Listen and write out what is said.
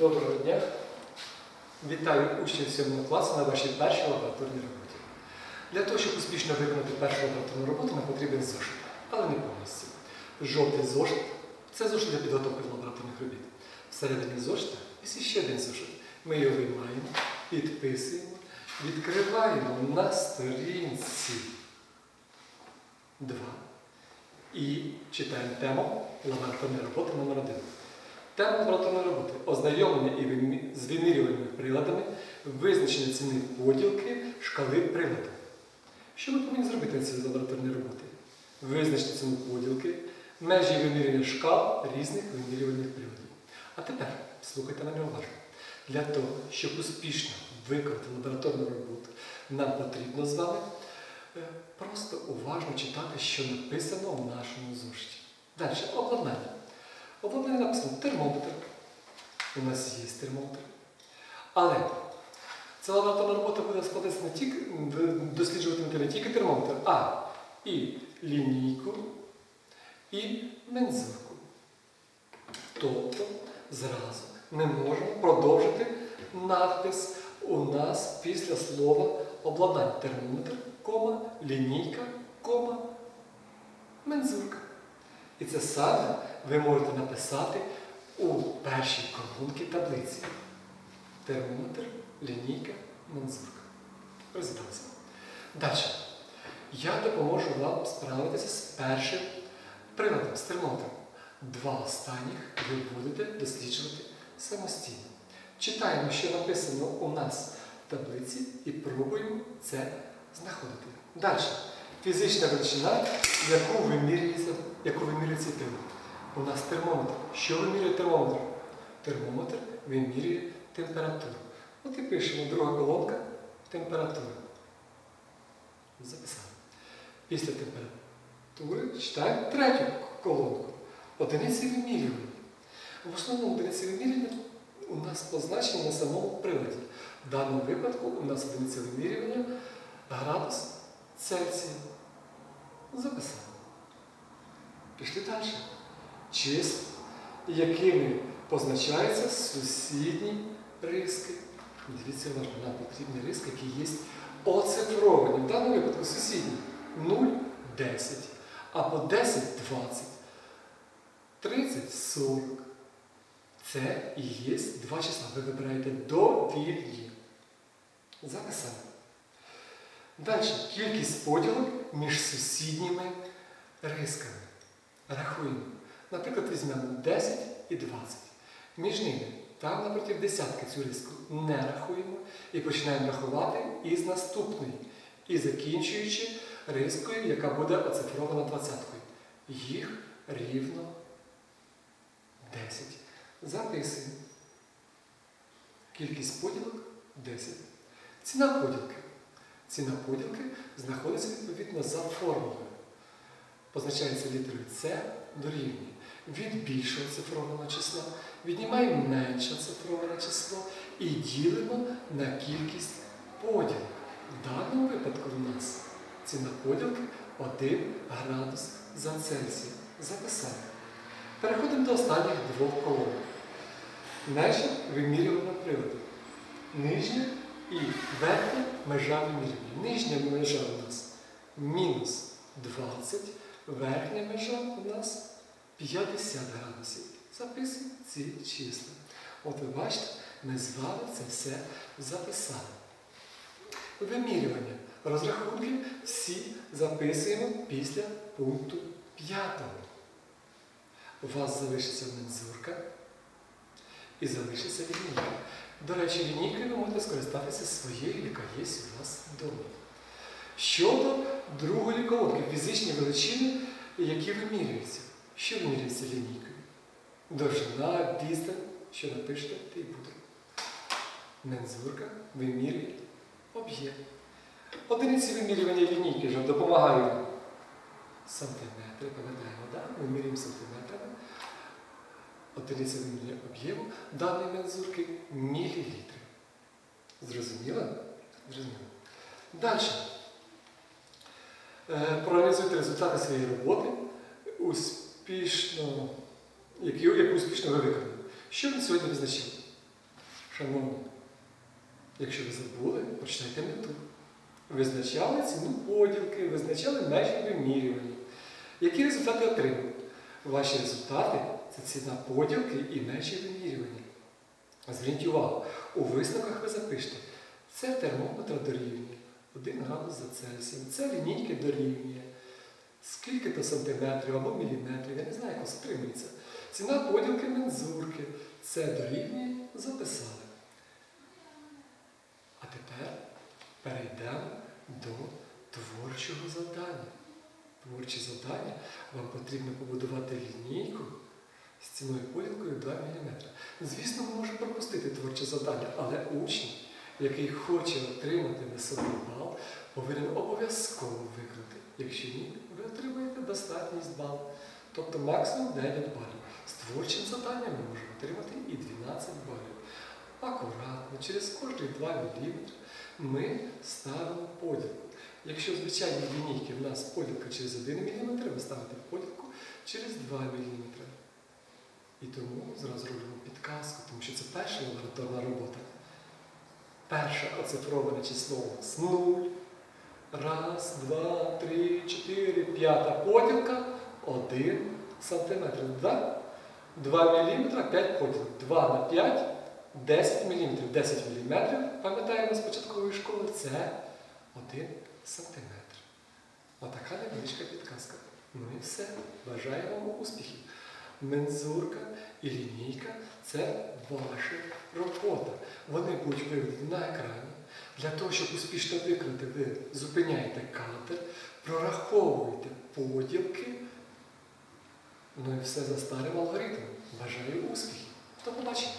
Доброго дня. Вітаю учнів 7 класу на вашій першій лабораторній роботі. Для того, щоб успішно виконати першу лабораторну роботу, нам потрібен зошит, але не повністю. Жовтий зошит це зошит для підготовки лабораторних робіт. Всередині зошита є ще один зошит. Ми його виймаємо, підписуємо, відкриваємо на сторінці 2 і читаємо тему лабораторної роботи номер 1 Тема лабораторної роботи ознайомлення і з вимірювальними приладами, визначення ціни поділки, шкали приладів. Що ми повинні зробити на цій лабораторній роботі? Визначити ціну поділки, межі вимірювання шкал різних вимірювальних приладів. А тепер слухайте мене уважно. Для того, щоб успішно виконати лабораторну роботу, нам потрібно з вами е, просто уважно читати, що написано в нашому зошиті. Далі, обладнання. Обладнання написано термометр. У нас є термометр. Але ця лабораторна робота буде складатися не тільки, досліджуватимете не тільки термометр, а і лінійку, і мензурку. Тобто зразу ми можемо продовжити надпис у нас після слова обладнання. Термометр, кома, лінійка, кома, мензурка. І це саме ви можете написати у першій колонці таблиці. Термометр, лінійка, мензурка. Розібралися. Далі. Я допоможу вам справитися з першим приладом, з термометром. Два останніх ви будете досліджувати самостійно. Читаємо, що написано у нас в таблиці, і пробуємо це знаходити. Далі. Фізична величина, яку вимірюється, яку вимірює цей прилад. У нас термометр. Що вимірює термометр? Термометр вимірює температуру. От і пишемо друга колонка температура. Записали. Після температури читаємо третю колонку. Одиниці вимірювання. В основному одиниці вимірювання у нас позначені на самому приладі. В даному випадку у нас одиниця вимірювання градус Цельсія. Записали. Пішли далі. Числа, якими позначаються сусідні риски. Дивіться уважно, нам потрібні риски, які є оцифровані. В даному випадку сусідні 0, 10, або 10, 20, 30, 40. Це і є два числа. Ви вибираєте довільні. Записали. Далі кількість поділок між сусідніми рисками. Рахуємо. Наприклад, візьмемо 10 і 20. Між ними там напроти десятки цю риску не рахуємо і починаємо рахувати із наступної. І закінчуючи рискою, яка буде оцифрована двадцяткою. Їх рівно 10. Записуємо. Кількість поділок 10. Ціна поділки. Ціна поділки знаходиться відповідно за формулою. Позначається літерою С дорівнює. Від більшого цифрованого числа віднімаємо менше цифроване число і ділимо на кількість поділок. В даному випадку у нас ціна поділки 1 градус за Цельсія. Записали. Переходимо до останніх двох колон. Межі вимірюваного приладу. Нижня і верхня межа вимірювання. Нижня межа у нас мінус 20, верхня межа у нас 50 градусів. Записуємо ці числа. От ви бачите, ми з вами це все записали. Вимірювання. Розрахунки всі записуємо після пункту 5. У вас залишиться мензурка і залишиться лінійка. До речі, лінійкою ви можете скористатися своєю, яка є у вас вдома. Щодо другої колонки, фізичні величини, які вимірюються. Що вимірюється лінійкою? Довжина, відстань, що напишете, те й буде. Мензурка вимірює об'єм. Одиниці вимірювання лінійки вже допомагають сантиметри, пам'ятаємо, да? вимірюємо сантиметрами. Одиниця вимірювання об'єму даної мензурки мілілітри. Зрозуміло? Зрозуміло. Далі. Е, Проаналізуйте результати своєї роботи, успішно, які, яку успішно ви виконали. Що ви сьогодні визначили? Шановні, якщо ви забули, почнете мету. Визначали ціну поділки, визначали межі вимірювання. Які результати отримали? Ваші результати це ціна поділки і межі вимірювання. Зверніть увагу, у висновках ви запишете, це термометр дорівнює 1 градус за Цельсієм, це лінійки дорівнює. Скільки то сантиметрів або міліметрів, я не знаю, як отримується. Ціна поділки мензурки. Це дорівнює, записали. А тепер перейдемо до творчого завдання. Творче завдання вам потрібно побудувати лінійку з ціною поділкою 2 мм. Звісно, ми можемо пропустити творче завдання, але учень, який хоче отримати високий бал, повинен обов'язково виконати. Якщо ні, ви отримаєте достатність бал, тобто максимум 9 балів. З творчим завданням ми можемо отримати і 12 балів. Акуратно, через кожні 2 мм ми ставимо поділку. Якщо в звичайній лінійки в нас поділка через 1 мм, ви ставите поділку через 2 мм. І тому зразу робимо підказку, тому що це перша лабораторна робота. Перше оцифроване число у нас 0. Раз, два, три, чотири, п'ята поділка 1 сантиметр. Да? 2 мм, 5 поділок. 2 на 5 10 мм. 10 мм, пам'ятаємо з початкової школи, це 1 сантиметр. Отака невеличка підказка. Ну і все. Бажаю вам успіхів. Мензурка і лінійка це ваша робота. Вони будуть виведені на екрані. Для того, щоб успішно викрити, ви зупиняєте кадр, прораховуєте поділки. Ну і все за старим алгоритмом. Бажаю успіхів. До побачення.